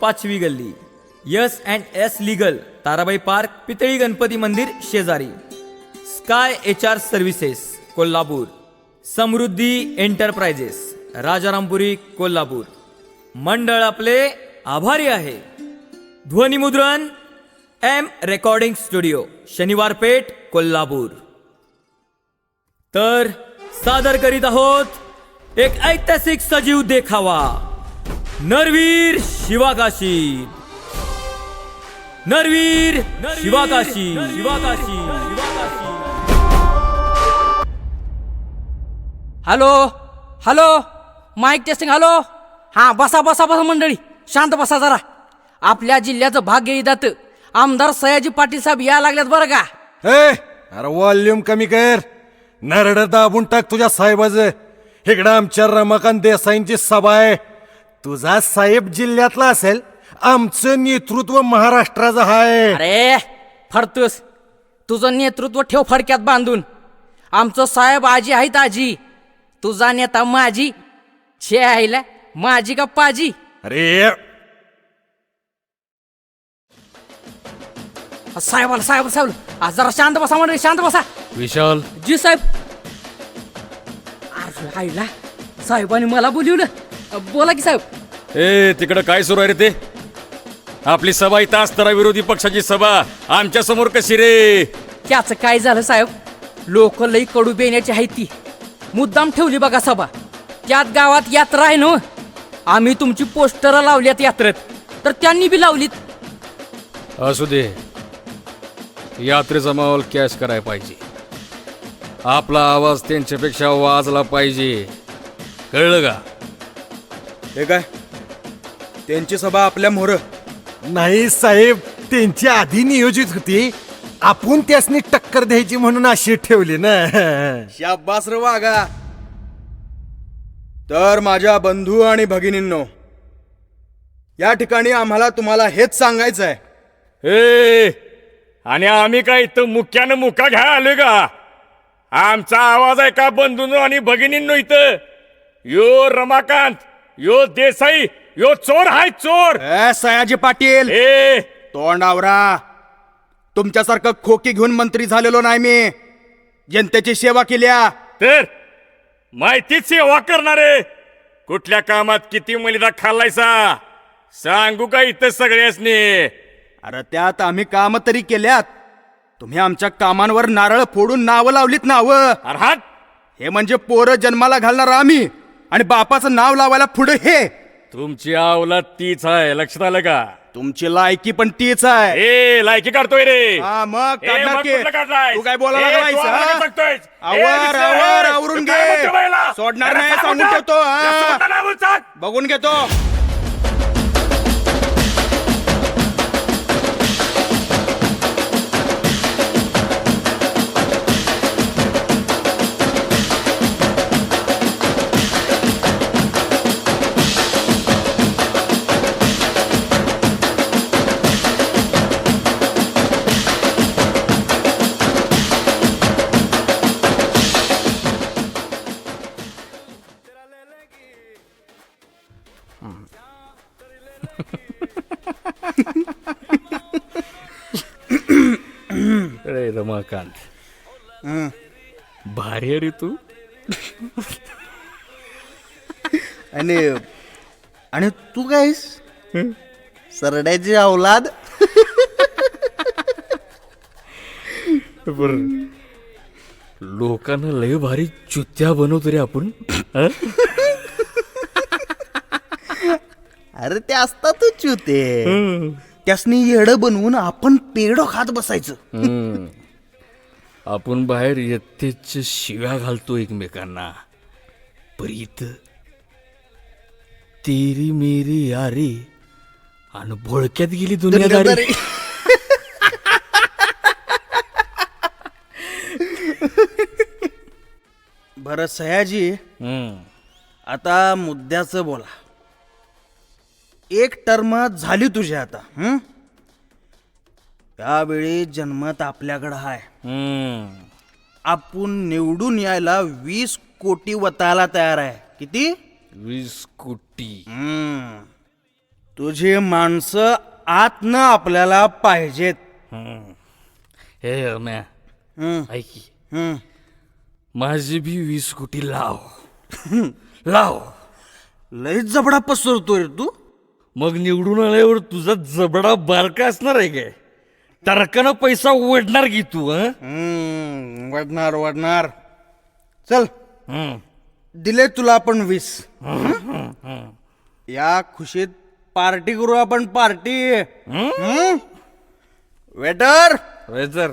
पाचवी गल्ली. S and S legal Tarabai park पितळी गणपती मंदिर शेजारी. Sky H R services Kolhapur. Samruddhi enterprises Rajarampuri Kolhapur. मंडळ आपले आभारी आहे. ध्वनिमुद्रण एम रेकॉर्डिंग स्टुडिओ शनिवार पेठ कोल्हापूर. तर सादर करीत आहोत एक ऐतिहासिक सजीव देखावा. नरवीर शिवाकाशी नरवीर Shivakashi Shivakashi Shivakashi hello hello mic testing hello. हां बसा बसा बसा मंडळी. शांत बसा जरा. आपल्या जिल्ह्याचं भाग्य इदात आमदार सयाजी पाटील साहेब या लागल्यात बरं का? ए अरे वॉल्यूम कमी कर. नरड दाबून टाक तुझ्या साहेबाचं. इकडं आमच्या रमाकांत देसाईंची सभा आहे. तुझा साहेब जिल्ह्यातला असेल आमचं नेतृत्व महाराष्ट्राचं आहे अरे फडतूस. तुझं नेतृत्व ठेव फडक्यात बांधून. आमचं साहेब आजी आहेत आजी. तुझा नेता माझी छे आईला माझी का पाजी? अरे. साहेब आला साहेब साहेब आज जरा शांत बसा मंडळी शांत बसा. विशाल. जी साहेब. अरे आईला साहेबांनी मला बोलवलं. बोला की साहेब. ए तिकडं काय सुरू आहे रे ते? आपली सभा इथं असताना विरोधी पक्षाची सभा. आमच्यासमोर कशी रे? त्याचं काय झालं साहेब? लोक लई कडू बेण्याची आहे ती. मुद्दाम ठेवली बघा सभा. त्यात गावात यात्रा आहे ना. आम्ही तुमची पोस्टर लावल्यात यात्रेत. तर त्यांनी बी लावलीत. असू दे. यात्रेचा माहोल कॅश करायला पाहिजे. आपला आवाज त्यांच्यापेक्षा वाजला पाहिजे. कळलं का? हे काय? त्यांची सभा आपल्या मोर नाही साहेब त्यांची आधी नियोजित होती. आपण त्यासनी टक्कर द्यायची म्हणून अशी ठेवली ना. शाबास रे वागा तर माझ्या बंधू आणि भगिनींनो या ठिकाणी आम्हाला तुम्हाला हेच सांगायचं आहे ए आणि आम्ही काय इथं मुख्यानं मुका घ्या आलोय का? आमचा आवाज आहे का बंधूंनो आणि भगिनींनो इथं? यो रमाकांत यो देसाई यो चोर हाय चोर! ए, सयाजी पाटील! ए! तोंडावरा! तुमच्यासारखं खोकी घेऊन मंत्री झालेलो नाही मी. जनतेची सेवा केल्या तर? माहितीच सेवा करणारे. कुठल्या कामात किती मलिदा खाल्लायसा? सांगू का इथं सगळ्यासनी? अरे त्यात आम्ही काम तरी केल्यात. तुम्ही आमच्या कामांवर नारळ फोडून नावं लावलीत नावं. हे म्हणजे पोरं जन्माला घालणार आम्ही. आणि बापाचं नाव लावायला पुढे हे. तुमची आवलाद तीच आहे लक्षात आलं का तुमची लायकी पण तीच आहे ए लायकी काढतोय रे हा, मग ए, काढणार मग की. कुठलं काढलायस? तू काय बोलायला ए, लागलायस, तू आम्हाला? सांगतोयस? ए, आवर, आवर, आवरून तू काय घे. म्हणतो बाईला? सोडणार नाही, सांगून? ठेवतो, हा. सांग. बघून घेतो अरे रमाकांत भारी आहे रे तू. आणि आणि तू कायस सरड्याची अवलाद बर. लोकांना लय भारी चुत्या बनवतो रे आपण. हं? अरे ते असतातच होते त्यासनी येड बनवून आपण पेढो खात बसायचं. हम्म. आपण बाहेर यत्तेच शिव्या घालतो एकमेकांना. पर इथं तेरी मेरी यारी. आणि भोळक्यात गेली दुनियादारी बरं सयाजी. हम्म. आता मुद्द्याचं बोला. एक टर्म झाली तुझी आता हं? त्यावेळी जन्मत आपल्याकडं आहे हम्म. आपण निवडून यायला वीस कोटी वतायला तयार आहे. किती? वीस कोटी. हम्म. तुझी माणसं आतनं आपल्याला पाहिजेत. हे रम्या हं, ऐक. माझी बी वीस कोटी लाव. लाव. लय जबडा पसरतोय रे तू. मग निवडून आल्यावर तुझा जबडा बारका असणार आहे काय? टरकानं पैसा ओढणार की तू हं? वाढणार वाढणार चल हं. दिले तुला आपण वीस. या खुशीत पार्टी करू आपण party. Waiter. Waiter.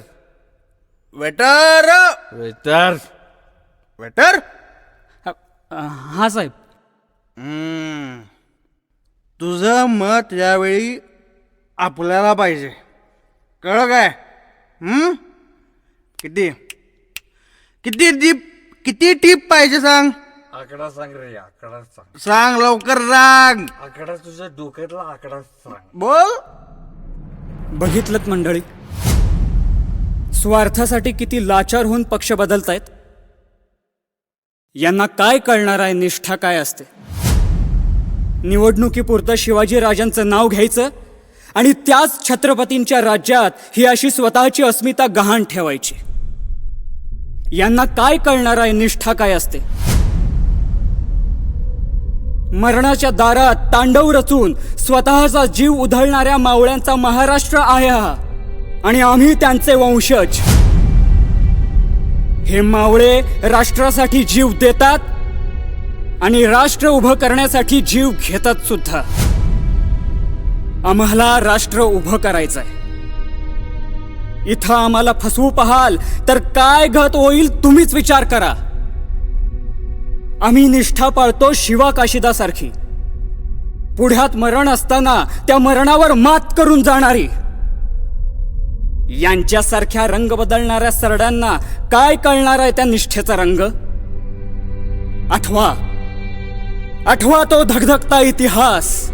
Waiter. Waiter. Waiter. हा साहेब. हम्म. तुझं मत यावेळी आपल्याला पाहिजे. कळ काय? हम्म? किती? किती टीप किती टीप पाहिजे सांग? आकडा सांग रे आकडा सांग. सांग लवकर सांग. आकडा तुझ्या डोक्यातला आकडा सांग. बोल. बघितलं मंडळी स्वार्थासाठी किती लाचार होऊन पक्ष बदलतायत? यांना काय कळणार आहे निष्ठा काय असते? निवडणुकीपुरतं शिवाजी राजांचं नाव घ्यायचं आणि त्याच छत्रपतींच्या राज्यात ही अशी स्वतःची अस्मिता गहाण ठेवायची. यांना काय कळणार आहे निष्ठा काय असते? मरणाच्या दारात तांडव रचून स्वतःचा जीव उधळणाऱ्या मावळ्यांचा महाराष्ट्र आहे हा. आणि आम्ही त्यांचे वंशज. हे मावळे राष्ट्रासाठी जीव देतात आणि राष्ट्र उभं करण्यासाठी जीव घेतात सुद्धा. आम्हाला राष्ट्र उभं करायचंय. इथं आम्हाला फसवू पाहाल तर काय घात होईल तुम्हीच विचार करा. आम्ही निष्ठा पाळतो शिवा काशिदासारखी. पुढ्यात मरण असताना त्या मरणावर मात करून जाणारी. यांच्यासारख्या रंग बदलणाऱ्या सरड्यांना काय कळणार आहे त्या निष्ठेचा रंग? आठवा. आठवा तो धगधगता इतिहास.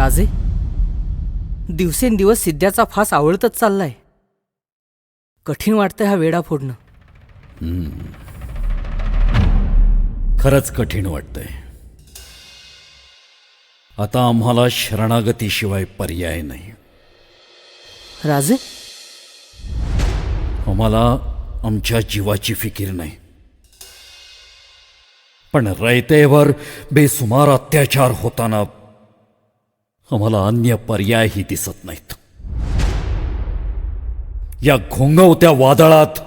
राजे? दिवसेंदिवस सिद्ध्याचा फास आवळतच चाललाय. कठीण वाटतंय हा वेडा फोडणं. खरंच कठीण वाटतंय. आता आम्हाला शरणागतीशिवाय पर्याय नाही. राजे? आम्हाला आमच्या जीवाची फिकीर नाही. पण रयतेवर बेसुमार अत्याचार होताना आम्हाला अन्य पर्यायही दिसत नाहीत. या घोंगवत्या वादळात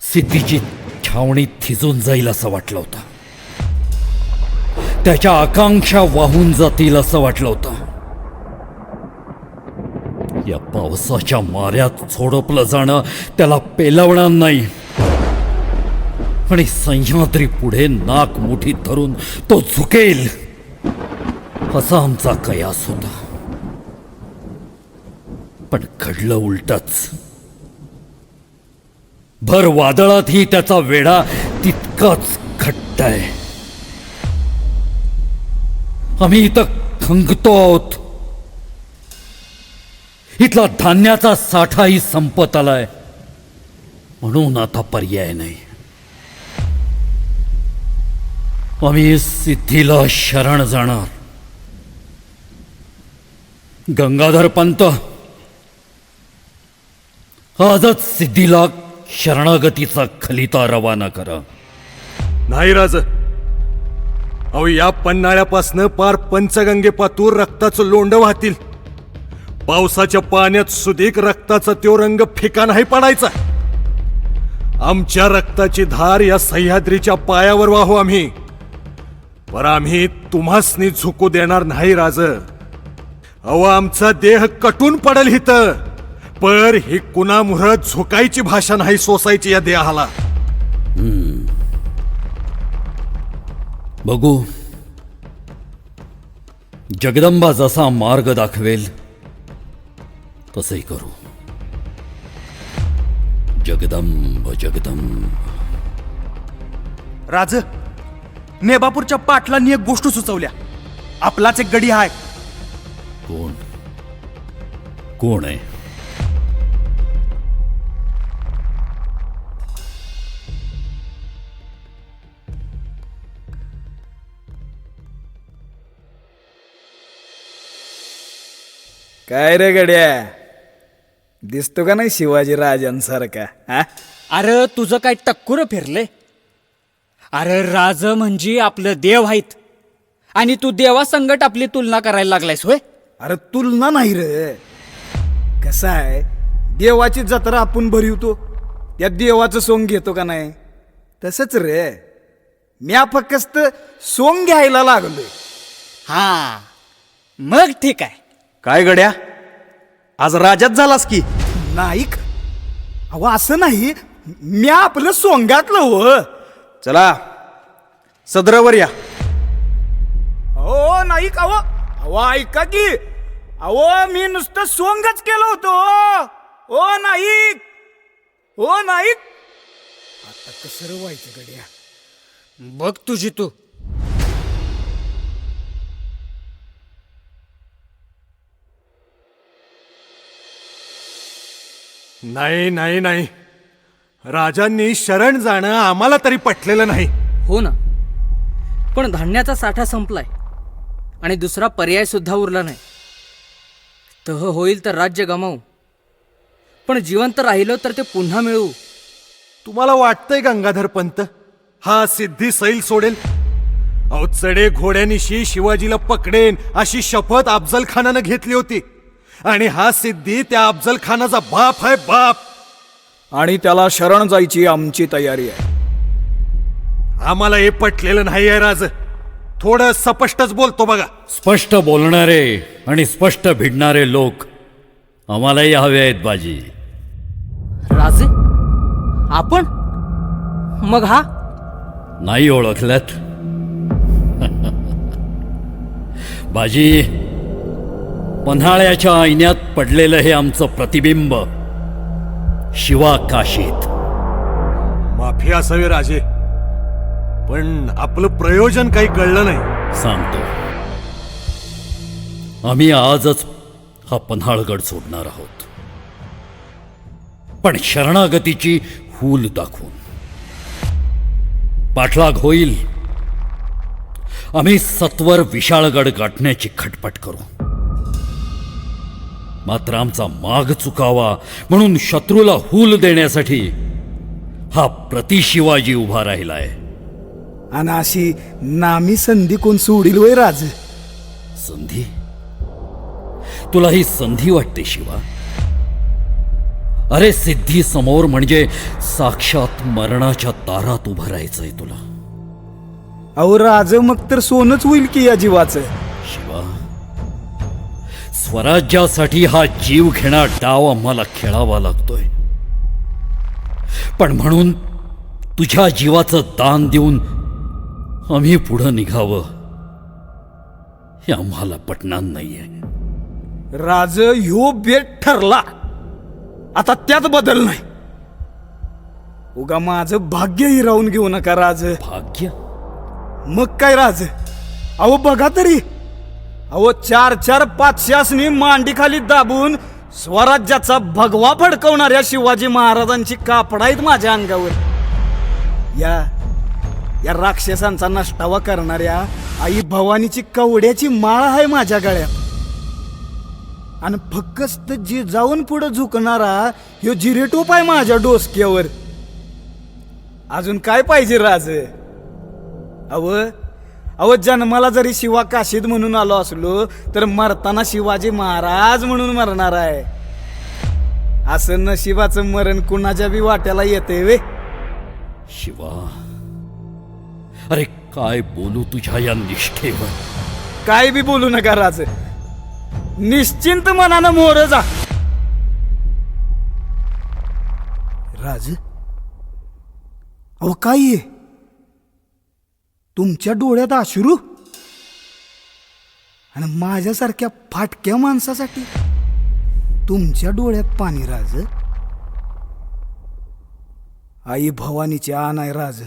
सिद्धीची छावणी थिजून जाईल असं वाटलं होतं. त्याच्या आकांक्षा वाहून जातील असं वाटलं होतं. या पावसाच्या माऱ्यात झोडपलं जाणं त्याला पेलवणार नाही. आणि सह्याद्री पुढे नाक मोठी धरून तो झुकेल. असा आमचा कयास होता. पण घडलं उलटच. भर वादळातही त्याचा वेढा तितकाच घट्ट आहे आम्ही इथं खंगतो आहोत. इथला धान्याचा साठाही संपत आलाय. म्हणून आता पर्याय नाही. आम्ही सिद्धीला शरण जाणार. गंगाधर पंत. आजच सिद्धीला शरणागतीचा खलिता रवाना करा. नाही राज. अहो या पन्हाळ्यापासनं पार पंचगंगेपातूर रक्ताचं लोंड वाहतील. पावसाच्या पाण्यात सुदीक रक्ताचा त्यो रंग फिका नाही पडायचा. आमच्या रक्ताची धार या सह्याद्रीच्या पायावर वाहू आम्ही. पर आम्ही तुम्हासनी झुकू देणार नाही राज. अहो आमचा देह कटून पडल हित पर ही कुणामुळं झुकायची भाषा नाही सोसायची या देहाला. बघू. जगदंबा जसा मार्ग दाखवेल तसंही करू. जगदंब जगदंब. राज नेबापूरच्या पाटलांनी एक गोष्ट सुचवल्या. आपलाच एक गडी हाय. कोण? कोण आहे? काय रे गड्या? दिसतो का नाही शिवाजी राजांसारखा हा? अरे तुझं काय टक्कुर फिरले? अरे राज म्हणजे आपलं देव आहेत. आणि तू देवासंगट आपली तुलना करायला लागलायस होय? अरे तुलना नाही रे. कसं आहे? देवाची जत्रा आपण भरवतो त्या देवाचं सोंग घेतो का नाही? तसंच रे. म्या फक्त सोंग घ्यायला लागलोय. हा मग ठीक आहे. काय गड्या? आज राजात झालास की? नाईक अहो असं नाही. म्या आपलं सोंगातलं हो. चला सदरावर या. हो नाईक अहो अहो ऐका की. अहो मी नुसतं सोंगच केलं होतं हो. ओ नाईक. हो नाईक. आता कसं व्हायचं गड्या. बघ तुझी तू. नाही नाही नाही. राजांनी शरण जाणं आम्हाला तरी पटलेलं नाही. हो ना. पण धान्याचा साठा संपलाय आणि दुसरा पर्याय सुद्धा उरला नाही. तह होईल तर राज्य गमावू. पण जिवंत राहिलो तर ते पुन्हा मिळवू. तुम्हाला वाटतंय गंगाधर पंत? हा सिद्धी सैल सोडेल? अहो चढे घोड्यानिशी शिवाजीला पकडेन अशी शपथ अफजल खानानं घेतली होती. आणि हा सिद्धी त्या अफजल खानाचा बाप आहे बाप! आणि त्याला शरण जायची आमची तयारी आहे. आम्हाला हे पटलेलं नाही आहे राज. थोडं स्पष्टच बोलतो बघा. स्पष्ट बोलणारे आणि स्पष्ट भिडणारे लोक आम्हालाही हवे आहेत बाजी. राजे आपण? मग हा? नाही ओळखल्यात बाजी पन्हाळ्याच्या ऐन्यात पडलेलं हे आमचं प्रतिबिंब शिवा काशीत. माफी असावी राजे. पण आपलं प्रयोजन काही कळलं नाही. सांगतो. आम्ही आजच हा पन्हाळगड सोडणार आहोत. पण शरणागतीची हूल दाखवून. पाठलाग होईल. आम्ही सत्वर विशाळगड गाठण्याची खटपट करू. मात्र आमचा माग चुकावा म्हणून शत्रूला हूल देण्यासाठी हा प्रतिशिवाजी उभा राहिला आहे आणि अशी नामी संधी कोण सोडील वय राज? संधी? तुला ही संधी वाटते शिवा? अरे सिद्धी समोर म्हणजे साक्षात मरणाच्या दारात उभं राहायचंय तुला. अहो राज मग तर सोनच होईल की या जीवाचं? शिवा स्वराज्यासाठी हा जीव घेणा डाव आम्हाला खेळावा लागतोय. पण म्हणून तुझ्या जीवाचं दान देऊन आम्ही पुढं निघावं. हे आम्हाला पटणार नाहीये. राज ह्यो बेट ठरला. आता त्यात बदल नाही. उगा माझं भाग्य हिरावून घेऊ नका राज. भाग्य? मग काय राज? अहो बघा तरी. अहो चार चार पाचशासनी मांडी खाली दाबून स्वराज्याचा भगवा फडकवणाऱ्या शिवाजी महाराजांची कापड आहेत माझ्या अंगावर. या या राक्षसांचा नष्टावा करणाऱ्या आई भवानीची कवड्याची माळ आहे माझ्या गळ्यात. आणि फक्त जे जाऊन पुढे झुकणारा ह्यो जिरेटोप आहे माझ्या डोसक्यावर. अजून काय पाहिजे राज? अव अव जन्माला जरी शिवा काशीद म्हणून आलो असलो तर मरताना शिवाजी महाराज म्हणून मरणार आहे. असं नशिबाचं मरण कुणाच्या बी वाट्याला येते वे? शिवा. अरे काय बोलू तुझ्या या निष्ठेवर? काय बी बोलू नका राज. निश्चिंत मनानं मोर जा. राज अहो काय आहे तुमच्या डोळ्यात अश्रू आणि माझ्यासारख्या फाटक्या माणसासाठी? तुमच्या डोळ्यात पाणी राज? आई भवानीची आण आहे राज.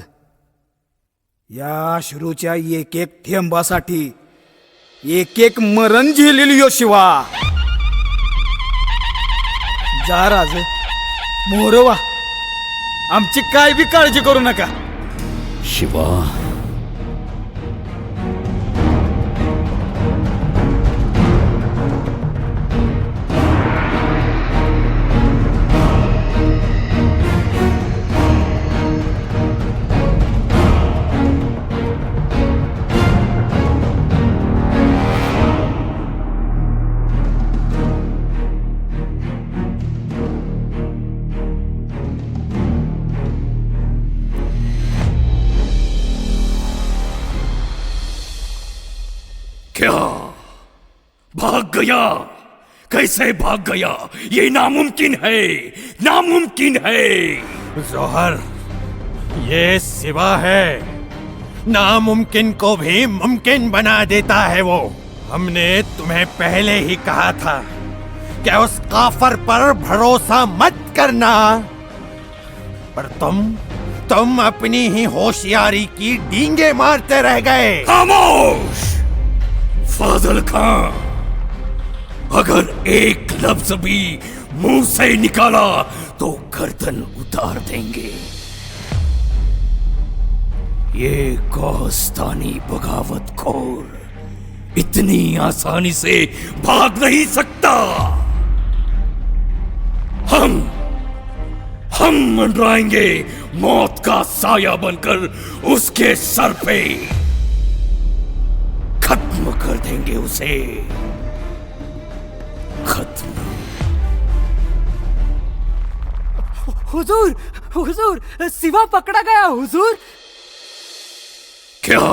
या अश्रूच्या एक एक थेंबासाठी एक एक मरण झेलेली यो शिवा. जा राज मोरवा. आमची काय बी काळजी करू नका. शिवा. क्या? भाग गया। कैसे भाग गया? ये नामुमकिन है। नामुमकिन है। जोहर ये सिवा है। नामुमकिन को भी मुमकिन बना देता है वो। हमने तुम्हें पहले ही कहा था कि उस काफर पर भरोसा मत करना। पर तुम तुम अपनी ही होशियारी की डींगे मारते रह गए। खामोश! फाजल खान, अगर एक लफ्ज भी मुँह से निकाला तो गर्दन उतार देंगे। ये गोस्तानी बगावत खोर इतनी आसानी से भाग नहीं सकता। हम हम मंडराएँगे मौत का साया बनकर उसके सर पे। देंगे उसे। खत्म। हुजूर हुजूर सिवा पकड़ा गया हुजूर। क्या?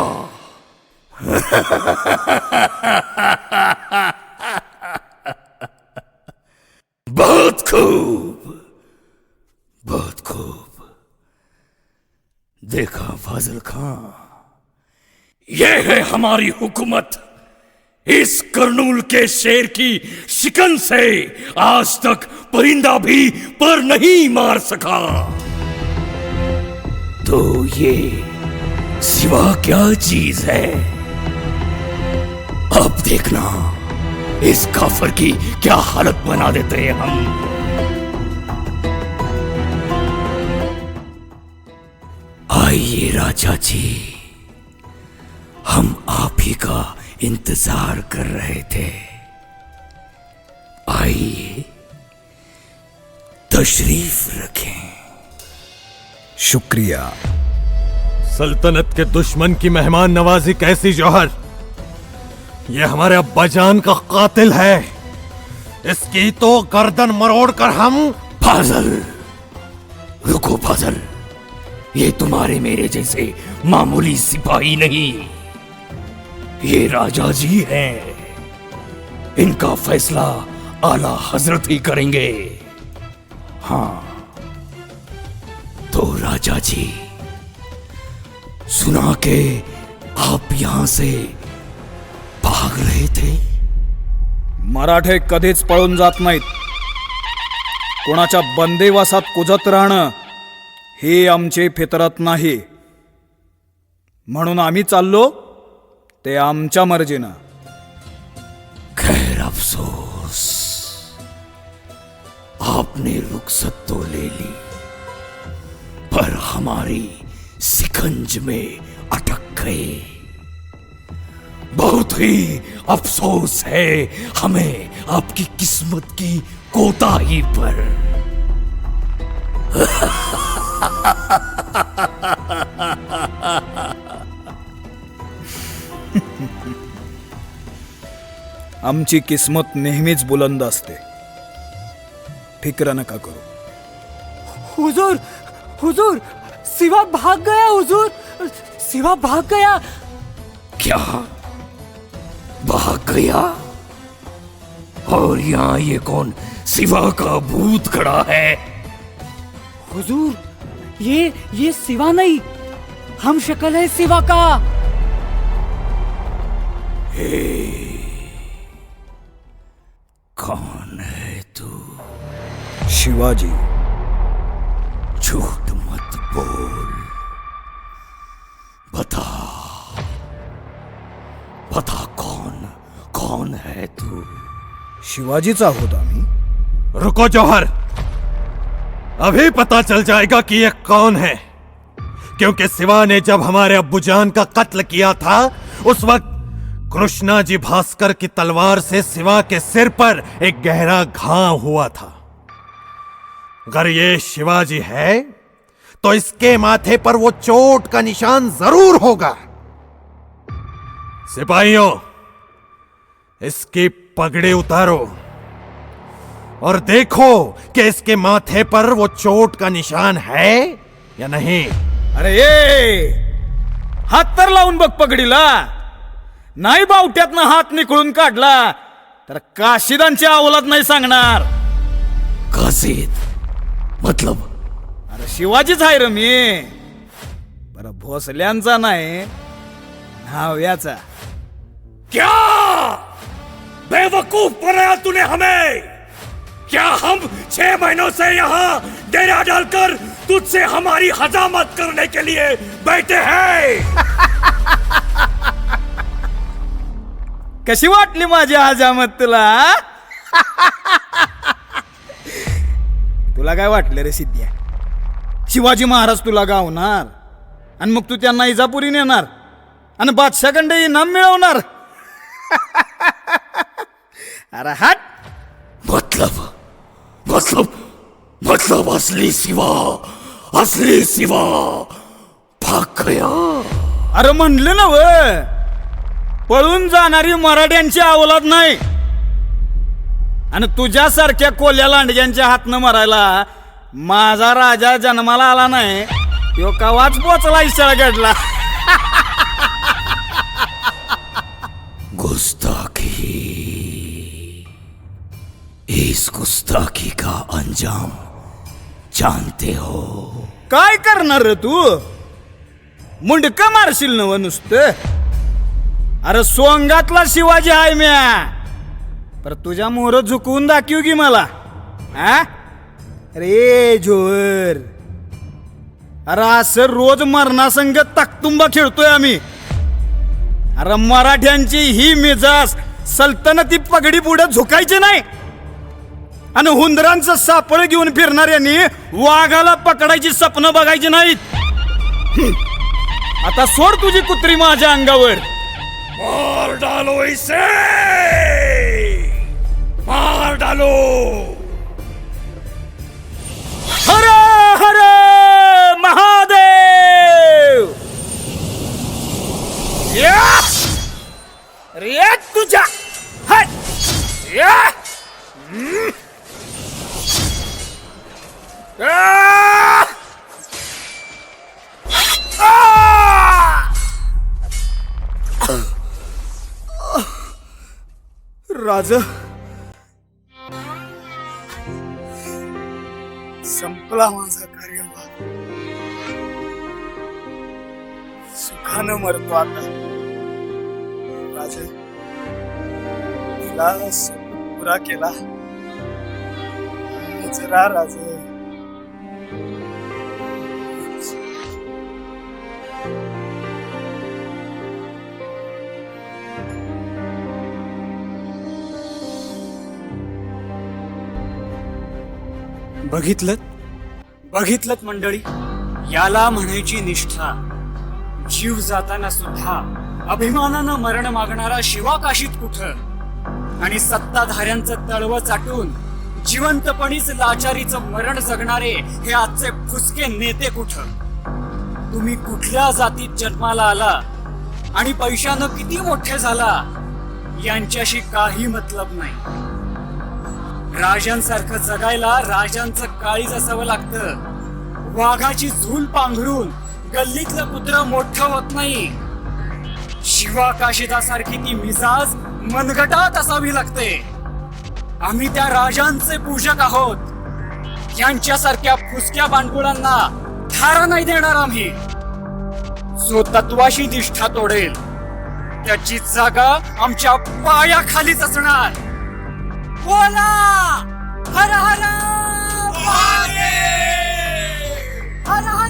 बहुत खूब बहुत खूब। देखा फाजल खां यह है हमारी हुकूमत। इस करनूल के शेर की शिकन से आज तक परिंदा भी पर नहीं मार सका। तो ये सिवा क्या चीज़ है? अब देखना, इस काफर की क्या हालत बना देते हैं हम। आइए राजा जी, हम आप ही का इंतज़ार कर रहे थे। आइए तशरीफ़ रखें। शुक्रिया। सल्तनत के दुश्मन की मेहमान नवाजी कैसी जौहर? ये हमारे अब्बाजान का कातिल है। इसकी तो गर्दन मरोड़ कर हम फाजल रुको फाजल। ये तुम्हारे मेरे जैसे मामूली सिपाही नहीं। ये राजा जी हैं। इनका फैसला आला हजरत ही करेंगे। हाँ तो राजा जी सुना के आप यहां से भाग रहे थे? मराठे कधीच पळून जात नाहीत. कोणाच्या बंदेवासात कुजत राहणं हे आमची फितरत नाही. म्हणून आम्ही चाललो ते आमच्या मर्जीनं. खैर अफसोस आपने रुखसत तो ले ली पर हमारी सिकंज में अटक गए बहुत ही अफसोस है हमें आपकी किस्मत की कोताही पर। आमची किस्मत नेहमीच बुलंद असते. फ़िक्र नका करू. हुजूर हुजूर शिवा भाग गया हुजूर शिवा भाग गया. क्या? भाग गया? और यहाँ ये कौन सिवा का भूत खड़ा है? हुजूर ये ये शिवा नहीं हम शक्ल है शिवा का. कौन है तू? शिवाजी झूठ मत बोल। बता बता कौन कौन है तू? शिवाजीचा आहोत आम्ही. रुको जौहर। अभी पता चल जाएगा कि ये कौन है। क्योंकि शिवा ने जब हमारे अब्बू जान का कत्ल किया था उस वक्त कृष्णा जी भास्कर की तलवार से शिवा के सिर पर एक गहरा घाव हुआ था। अगर ये शिवाजी है तो इसके माथे पर वो चोट का निशान ज़रूर होगा। सिपाहियों, इसकी पगड़ी उतारो और देखो कि इसके माथे पर वो चोट का निशान है या नहीं। अरे ए हात तर लावून बघ पगडीला। नाही बावट्यातनं हात निकळून काढला तर काशिदांची अवलाद नाही सांगणार. कासिद मतलब? अरे शिवाजीच आहे र मी. बरं भोसल्यांचा नाही न्हाव्याचा क्या? बेवकूफ बनाया तूने हमें। क्या हम छह महीनों से यहाँ डेरा डालकर तुझसे हमारी हजामत करने के लिए बैठे हैं? कशी वाटली माझी हजामत तुला? तुला काय वाटलं रे सिद्ध्या? शिवाजी महाराज तुला गावणार आणि मग तू त्यांना इजापुरी नेणार आणि बादशाहकडे इनाम मिळवणार. अरे हट. मतलब मतलब मतलब असली सिवा असली गया अरे म्हणलं ना व. पळून जाणारी मराठ्यांची अवलाद नाही. आणि तुझ्यासारख्या कोल्या लांडग्यांच्या हातनं मरायला माझा राजा जन्माला आला नाही तो कवाच पोचला इशारा घडला गुस्ताखी. इस गुस्ताखी का अंजाम जानते हो? काय करणार रे तू? मुंडक मारशील नव नुसतं. अरे सोंगातला शिवाजी आहे म्या. पर तुझ्या मोर झुकवून दाखवू की मला. आ? रे झोर. अरे असं रोज मरणासंग ताकतुंबा खेळतोय आम्ही. अरे मराठ्यांची ही मिजाज सल्तनती पगडी पुढे झुकायची नाही. आणि हुंदरांचं सापळ घेऊन फिरणाऱ्यांनी वाघाला पकडायची स्वप्न बघायची नाहीत. आता सोड तुझी कुत्री माझ्या अंगावर. मार डालो इसे मार डालो राज. संपला माझा कार्यभाग सुखानं मरतो आता. राज तिला पुरा केला. जरा राज बघितलं बघितलं मंडळी? याला म्हणायची निष्ठा. जीव जाताना सुद्धा अभिमानानं मरण मागणारा शिवा काशीत कुठं? आणि सत्ताधाऱ्यांचं तळव चाटून जिवंतपणीच लाचारीचं मरण जगणारे हे आजचे फुसके नेते कुठं? तुम्ही कुठल्या जातीत जन्माला आला? आणि पैशानं किती मोठे झाला? यांच्याशी काही मतलब नाही. राजांसारखं जगायला राजांचं काळीज असावं लागतं. वाघाची झूल पांघरून गल्लीतलं कुत्र मोठं होत नाही. शिवा काशिदासारखी ती मिजाज मनगटात असावी लागते. आम्ही त्या राजांचे पूजक आहोत. यांच्यासारख्या फुसक्या बांडगुळांना थारा नाही देणार आम्ही. जो तत्वाशी निष्ठा तोडेल त्याची जागा आमच्या पायाखालीच असणार. Wala! Hara-hara! Hara-hara!